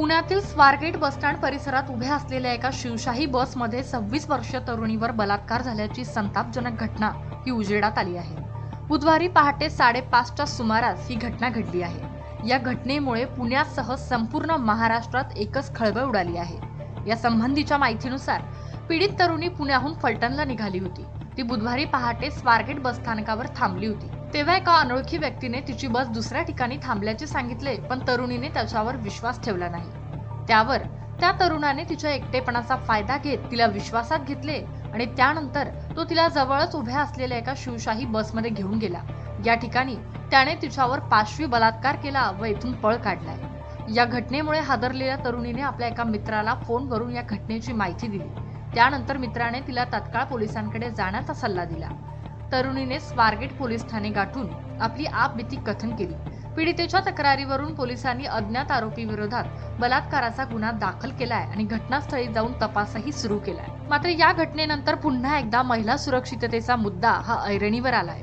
पुण्यातील स्वारगेट बसस्टँड परिसरात उभ्या असलेल्या एका शिवशाही बसमध्ये सव्वीस वर्षीय तरुणीवर बलात्कार झाल्याची संतापजनक घटना ही उजेडात आली आहे. बुधवारी पहाटे साडेपाचच्या सुमारास ही घटना घडली आहे. या घटनेमुळे पुण्यासह संपूर्ण महाराष्ट्रात एकच खळबळ उडाली आहे. या संबंधीच्या माहितीनुसार पीडित तरुणी पुण्याहून फलटणला निघाली होती. ती बुधवारी पहाटे स्वारगेट बसस्थानकावर थांबली होती. तेव्हा एका अनोळखी व्यक्तीने तिची बस दुसऱ्या ठिकाणी थांबल्याचे सांगितले पण तरुणीने त्याच्यावर विश्वास ठेवला नाही. त्यावर त्या तरुणाने तिच्या एकटेपणाचा फायदा घेत तिला विश्वासात घेतले आणि त्यानंतर तो तिला जवळच उभ्या असलेल्या एका शिवशाही बसमध्ये घेऊन गेला. या ठिकाणी त्याने तिच्यावर पाशवी बलात्कार केला व इथून पळ काढलाय. या घटनेमुळे हादरलेल्या तरुणीने आपल्या एका मित्राला फोनवरून या घटनेची माहिती दिली. त्यानंतर मित्राने तिला तत्काळ पोलिसांकडे जाण्याचा सल्ला दिला. तरुणीने स्वारगेट पोलीस ठाणे गाठून आपली आपबीती कथन केली. पीडितेच्या तक्रारीवरून पोलिसांनी अज्ञात आरोपी विरोधात बलात्काराचा गुन्हा दाखल केलाय आणि घटनास्थळी जाऊन तपासही सुरू केलाय. मात्र या घटनेनंतर पुन्हा एकदा महिला सुरक्षिततेचा मुद्दा हा ऐरणीवर आलाय.